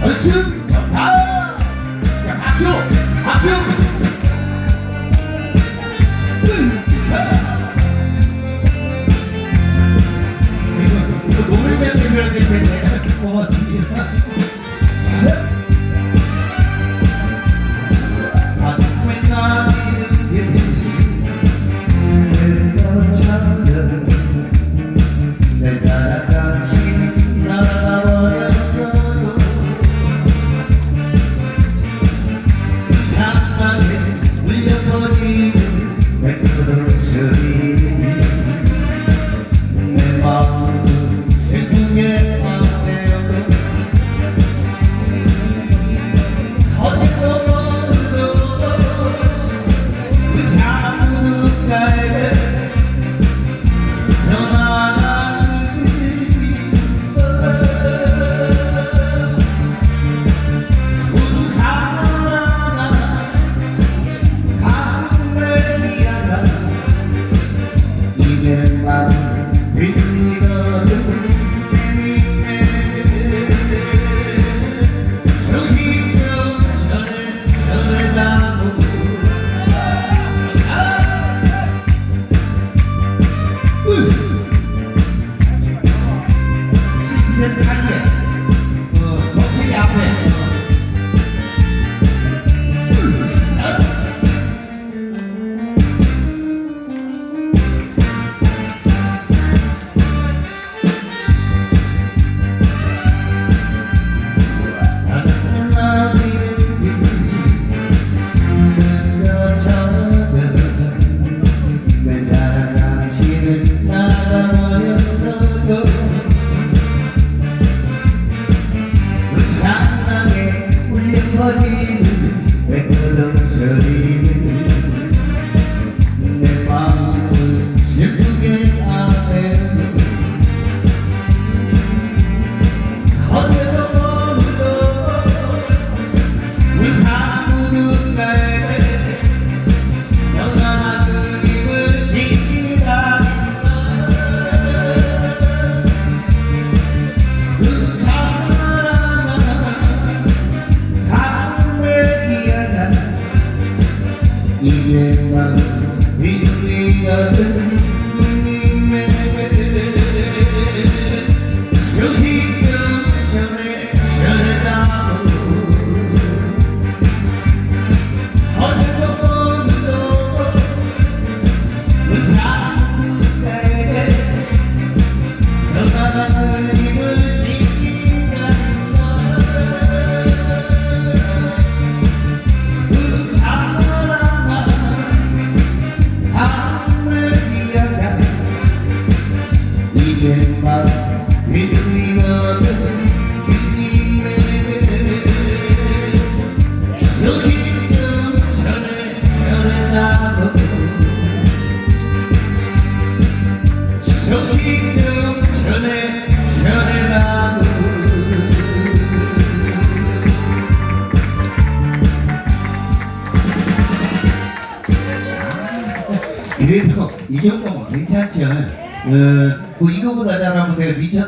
좋다 자 박수 박수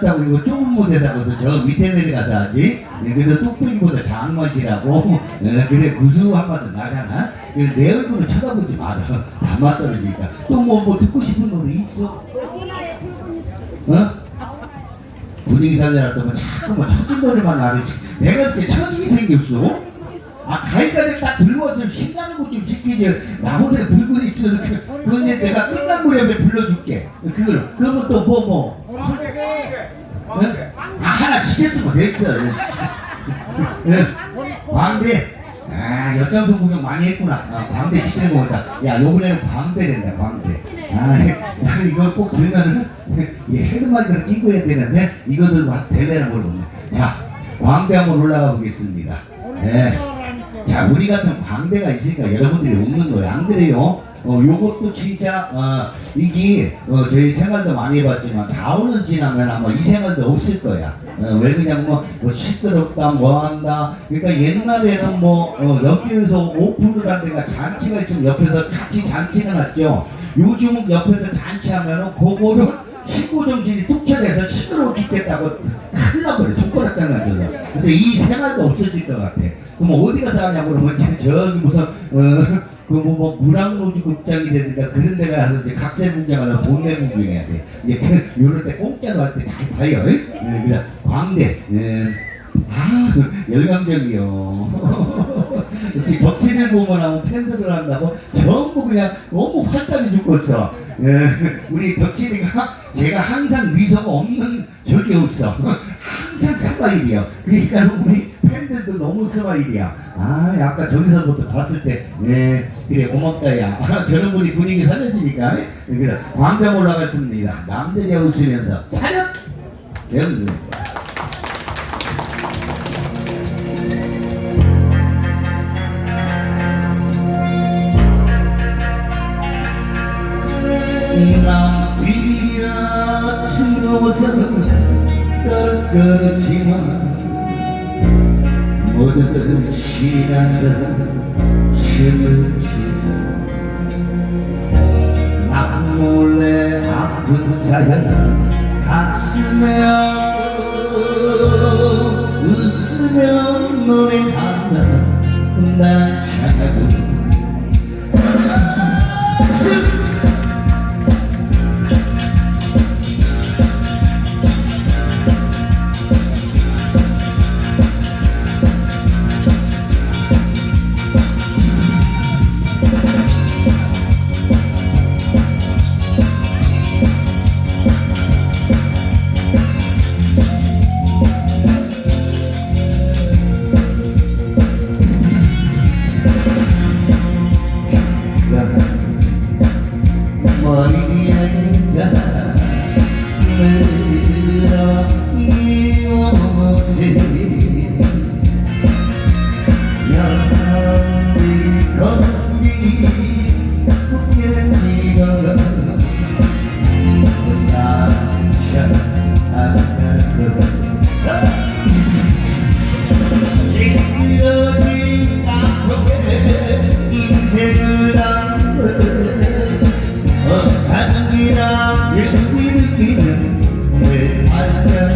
내가 미쳤다고 이거 좁은 못해다고서 저 밑에 내려가서 하지. 예, 그래도 뚝뚝이보다 작은 것이라고. 어, 그래 구수 한마디 나잖아. 내 얼굴을 쳐다보지 마라. 담아 떨어지니까. 또뭐 뭐 듣고 싶은 노래 있어? 어? 분위기 살려놨더니 뭐 자꾸 뭐 처진 노래만 나르지. 내가 이렇게 처지게 생겼어? 아, 가위까지 딱 들고서 신나는 것 좀 시키지. 나 혼자 불고 있어. 그건 내가 끝난 무렵에 불러줄게. 그걸. 그러면 또 뭐, 뭐. 어? 아, 하나 시켰으면 됐어. 예. 광대. 아, 역장성 구경 많이 했구나. 아, 광대 시키는 거 보다. 야, 요번에는 광대 된다, 광대. 아, 나는 이걸 꼭 들으면은, 이 헤드마이크를 끼고 해야 되는데, 이거 들고 대대나 모르겠네. 자, 광대 한번 올라가 보겠습니다. 네. 자, 우리 같은 광대가 있으니까 여러분들이 웃는 거예요. 안 그래요? 어, 요것도 진짜, 어, 이게, 어, 저희 생활도 많이 해봤지만, 4, 5년 지나면 아마 이 생활도 없을 거야. 어, 왜 그냥 뭐, 뭐 시끄럽다, 뭐 한다. 그러니까 옛날에는 뭐, 어, 옆에서 오픈을 한데가 잔치가 있으면 옆에서 같이 잔치가 났죠. 요즘은 옆에서 잔치하면은 그거를 식구 정신이 뚝쳐져서 시끄러워 죽겠다고 큰일 나버려. 손가락 저거 근데 이 생활도 없어질 것 같아 그럼 어디 가서 하냐고 그러면 저기 무슨 어 그뭐 뭐 무랑로주 극장이라든가 그런 데 가서 이제 각세 돈 내고 구경해야 돼. 이제 그 요럴 때 공짜로 할 때 잘 봐요. 네, 그냥 광대. 예. 아 열광적이요. 역시 덕질을 보면 하고 팬들을 한다고 전부 그냥 너무 활달해 죽겠어. 예, 우리 덕질이가 제가 항상 미소가 없는 적이 없어 항상 스마일이야. 그러니까 우리 팬들도 너무 스마일이야. 아 아까 저기서부터 봤을 때 예, 그래 고맙다 야. 아, 저런 분이 분위기 살려주니까. 예, 그래서 광장 올라갔습니다. 남들이 웃으면서 차렷! 여러분 남 떨거지만 모두들 신나서 춤을 추고. 나 몰래 아픈 사연 가슴에 어한이나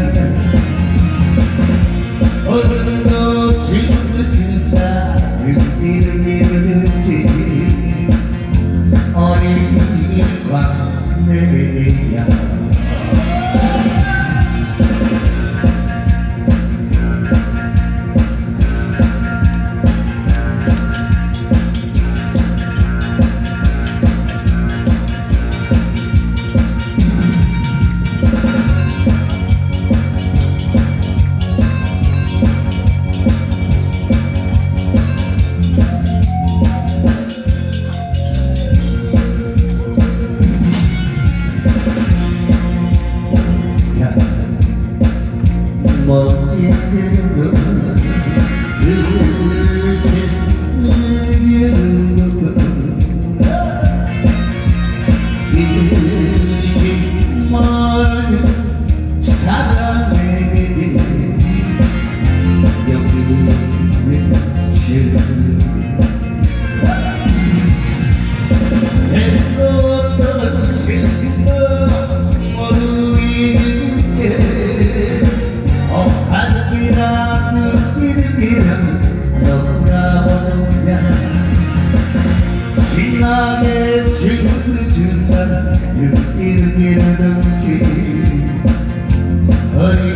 Hayır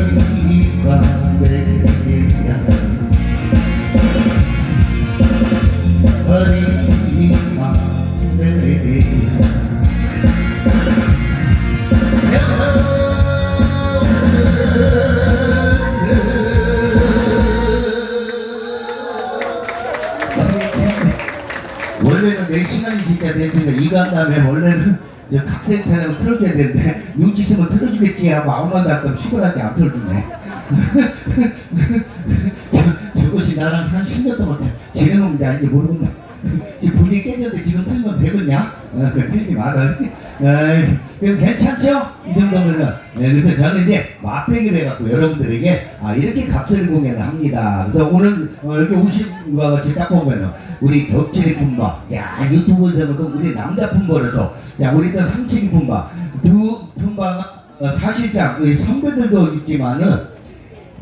틀어주겠지 하고 아무 말도 안 하고 시골한테 안 저, 저것이 나랑 한 10년 동안 지내놓은지 아닌지 모르겠네 지금 분위기 깨졌는데 지금 틀면 되겠냐? 어, 그 틀지 마라. 그럼 괜찮죠? 이 정도면은. 네, 그래서 저는 이제 맛배기를 해갖고 여러분들에게 아, 이렇게 갑자기 공연을 합니다. 그래서 오늘 어, 여기 오신 거 같이 딱 보면은 우리 덕질의 품바. 야 유튜브에서도 우리 남자 품바라서. 야 우리 또 삼치기 품바. 두 품바가 어, 사실상 우리 선배들도 있지만은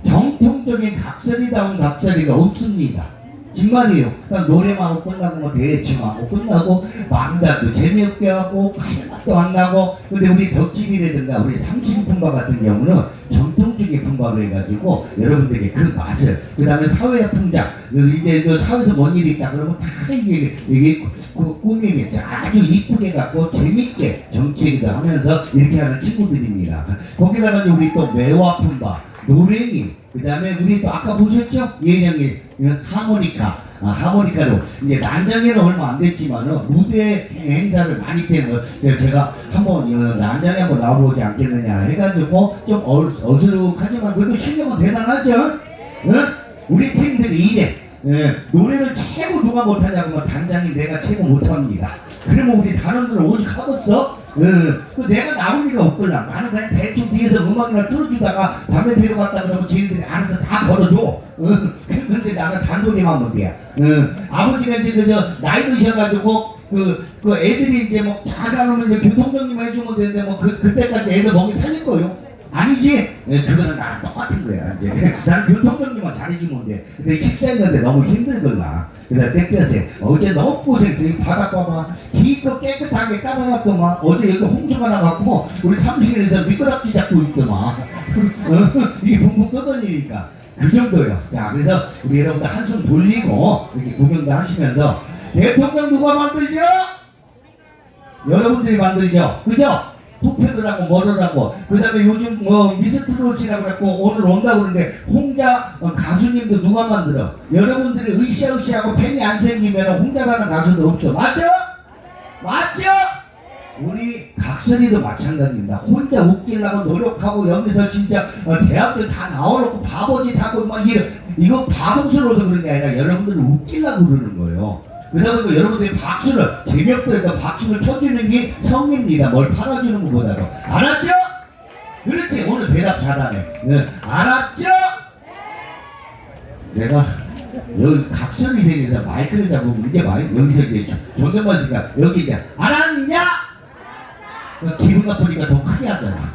정통적인 각설이다운 각설이가 없습니다. 정말이에요. 그러니까 노래만 하고 끝나고 뭐 대충 하고 끝나고 망다도 재미없게 하고 칼맛도 안 나고 근데 우리 덕질이라든가 우리 삼신품바 같은 경우는 전 통적인 품바로 해가지고 여러분들에게 그 맛을 그 다음에 사회의 풍장. 그 이제 그 사회에서 뭔 일이 있다 그러면 다 이게 이게 그 꾸밈이 아주 이쁘게 갖고 재밌게 정치기도 하면서 이렇게 하는 친구들입니다. 거기다가 우리 또 매화 품바 노랭이. 그 다음에 우리 또 아까 보셨죠? 예령이 하모니카 아, 하모니카로 이제 난장에는 얼마 안 됐지만은 무대 행사를 많이 때는 제가 한번 어, 난장에 한번 나와보지 않겠느냐 해가지고 좀 어, 어수룩하지만 그래도 실력은 대단하죠 응? 우리 팀들이 이래 예, 노래를 최고 누가 못하냐고 하면 단장이 내가 최고 못합니다 그러면 우리 단원들은 오직 하겠어? 어, 그 내가 나올 리가 없걸라. 나는 그냥 대충 뒤에서 음악이나 틀어주다가 담배 피러 갔다 그러면 지인들이 알아서 다 걸어줘. 어, 근데 나는 단돈이만 못이야. 어, 아버지가 이제 그저 나이 드셔가지고 그, 그 애들이 이제 뭐 자가로는 이제 교통정리만 해주면 되는데 뭐 그, 그때까지 애들 먹이 살릴 거요. 아니지? 예, 그거는 나랑 똑같은 거야. 이제 난 교통정리만 잘해주면 돼. 근데 식사했는데 너무 힘들걸라. 그래서 땡볕에 어제 너무 고생했어. 이 바닥 봐봐. 기껏 깨끗하게 깔아놨더만 어제 여기 홍수가 나갖고 우리 사무실에서 미끄럽지 잡고 있더만. 어, 이게 붕붕 떠다니니까. 그 정도요. 자, 그래서 우리 여러분들 한숨 돌리고 이렇게 구경도 하시면서 대통령 누가 만들죠? 여러분들이 만들죠. 그죠? 투표를 하고 뭐를 하고. 그 다음에 요즘 뭐 미스트롯이라고 했고 오늘 온다고 그러는데 홍자 어, 가수님도 누가 만들어? 여러분들이 으쌰으쌰하고 팬이 안 생기면 홍자라는 가수도 없죠. 맞죠? 맞죠? 우리 각설이도 마찬가지입니다. 혼자 웃기려고 노력하고 여기서 진짜 어, 대학교 다 나와놓고 바보짓 하고 막 이런 이거 바보스러워서 그런 게 아니라 여러분들을 웃기려고 그러는 거예요 그러다 보니까 여러분들이 박수를 재미없더라도 박수를 쳐주는 게 성입니다. 뭘 팔아주는 것보다도 알았죠? 그렇지 오늘 대답 잘하네. 네. 알았죠? 내가 여기 각설이 생겨서 마이크를 잡으면 이제 말 여기서 이제 존댓말 쓰니까 여기 이제 알았냐? 그 기분 나쁘니까 더 크게 하잖아.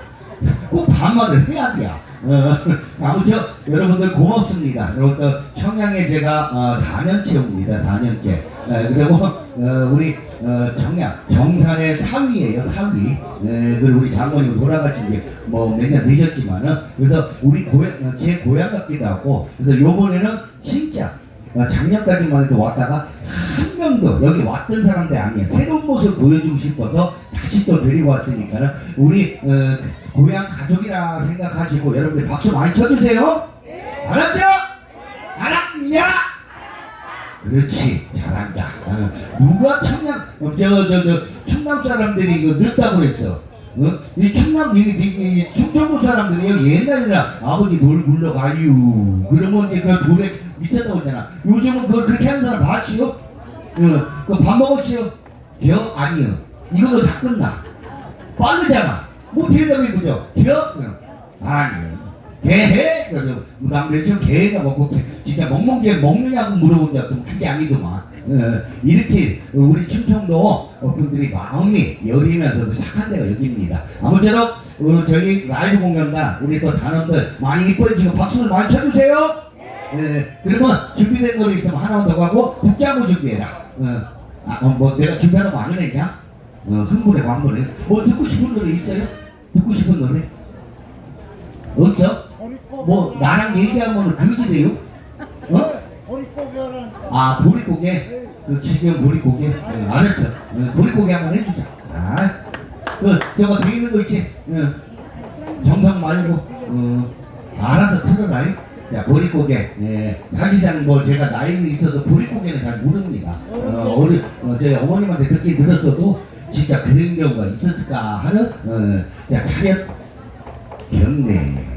꼭 반말을 해야 돼. 어, 아무튼 여러분들 고맙습니다. 여러분들 청양에 제가 어, 4년째 옵니다. 4년째. 에, 그리고 어, 우리 어, 청양 정산의 사위예요. 사위. 에, 그리고 우리 장모님 돌아가신 지뭐 몇년 되셨지만은 그래서 우리 고향 어, 제 고향 같기도 하고 그래서 요번에는 진짜 어, 작년까지만 해도 왔다가 한 명도 여기 왔던 사람들 아니에요. 새로운 모습 보여주고 싶어서 다시 또 데리고 왔으니까는 우리 어, 고향 가족이라 생각하시고 여러분들 박수 많이 쳐주세요. 알았죠? 알았냐? 그렇지 잘한다. 어, 누가 청량 저저 저 충남 사람들이 이거 늦다고 그랬어. 어? 이 충남 이, 이, 이 충청도 사람들이 옛날이나 아버지 돌 굴러가유 그러면 이제 그 돌에 미쳤다고 했잖아. 요즘은 그걸 그렇게 하는 사람 봤시요? 어, 그밥 먹었시요? 기억 아니요. 이걸로 다 끝나. 빠르잖아. 뭐 대답이 뭐죠? 기억? 어. 아니요. 개해? 그래서 난 며칠 개가 먹고 개- 진짜 먹는 게 먹느냐고 물어본 적도 그게 아니더만. 어, 이렇게 우리 충청도 분들이 마음이 여리면서도 착한 데가 여기입니다. 아무쪼록 어, 저희 라이브 공연단 우리 또 단원들 많이 이뻐해 주시고 박수를 많이 쳐주세요. 네, 그러면 준비된 거로 있으면 하나만 더 가고 북장구 준비해라. 어, 아, 어, 뭐 내가 준비하라고 안 해내냐? 어, 흥분해, 광분해. 뭐 듣고 싶은 노래 있어요? 듣고 싶은 노래? 없어? 뭐 나랑 얘기하면 그지 돼요? 어? 아 보릿고개? 그 지금 보릿고개? 네, 알았어. 어, 보릿고개 한번 해주자. 아, 그 저거 돼 있는 거 있지? 어, 정상 말고 어, 알아서 틀어라. 자 보릿고개. 예, 사실상 뭐 제가 나이는 있어도 보릿고개는 잘 모릅니다. 어, 어리, 어, 제 어머님한테 듣긴 들었어도 진짜 그런 경우가 있었을까 하는 어, 자 차렷 경례.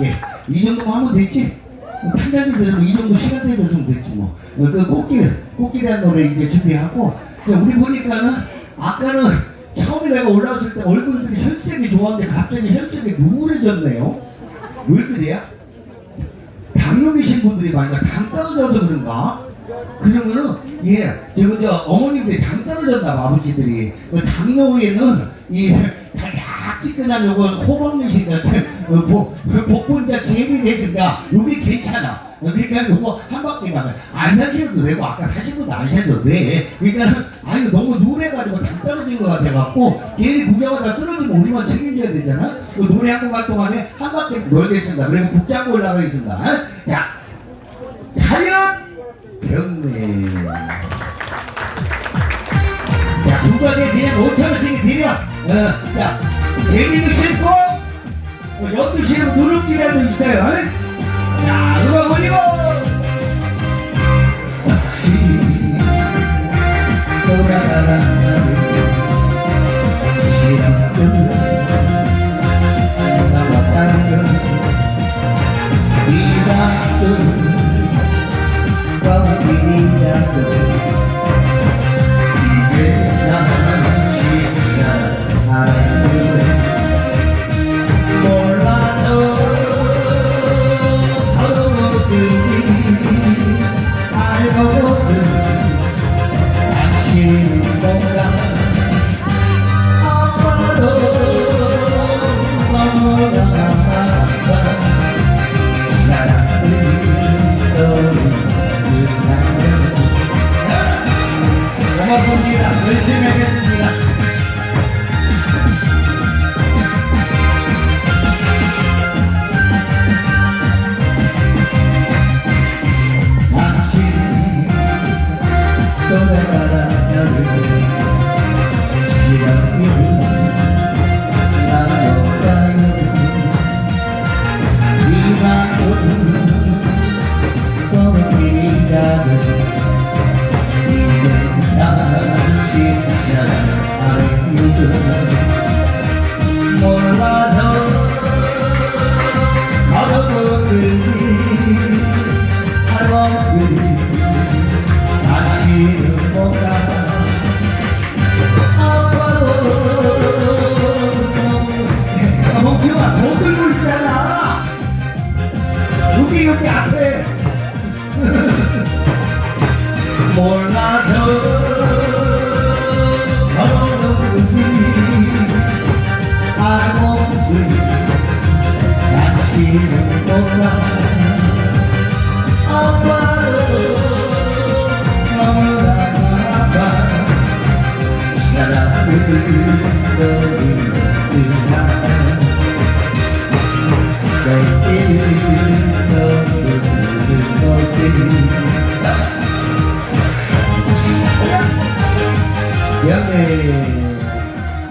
내려갈게. 이 정도만 하면 됐지? 판장님들은 이 정도 시간 내줬으면 됐지 뭐. 어, 그 꽃길, 꽃길이라는 노래 이제 준비하고. 근데 우리 보니까는 아까는 처음에 내가 올라왔을 때 얼굴들이 혈색이 좋았는데 갑자기 혈색이 누래졌네요. 왜 그래야? 당뇨 계신 분들이 많으니까 당 떨어져서 그런가? 그러면은 예, 저거 저 어머님들이 당 떨어졌나 봐 아버지들이 그 당뇨에는 이 달짝지근한 요거 호박무시 같은 어, 복- 복분자 제비내든가 요게 괜찮아. 어, 그러니까 요거 한 바퀴만 안 사셔도 되고 아까 사신 것도 안 사셔도 돼. 그러니까 아니 너무 누래가지고 당 떨어진 것 같아갖고 괜히 구경하다 쓰러지면 우리만 책임져야 되잖아. 그 노래 한 곡할 동안에 한 바퀴 놀겠습니다. 그리고 북장고 올라가겠습니다. 어? 자 차렷 경례. 자, 두 가지 그냥 5천 원씩 드려. 어, 자, 재미도 싫고, 어, 연도 싫고, 누룩기라도 있어요. 어? 자, 올리고! 다시 돌아가라.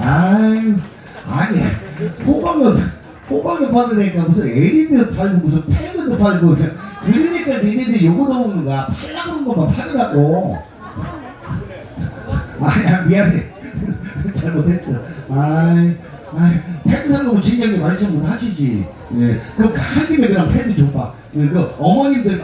아유 아니 호박은 호박을 받으니까 무슨 에리드 팔고 무슨 패그도 팔고 그러니까 니네들이 요거 넣는 거야 팔라고 그런 것만 팔으라고 아니야 미안해 잘못했어. 아이 아이 패드 사려고 진작에 말씀을 하시지. 예, 그 한 김에 그냥 패드 줘봐. 그, 그 어머님들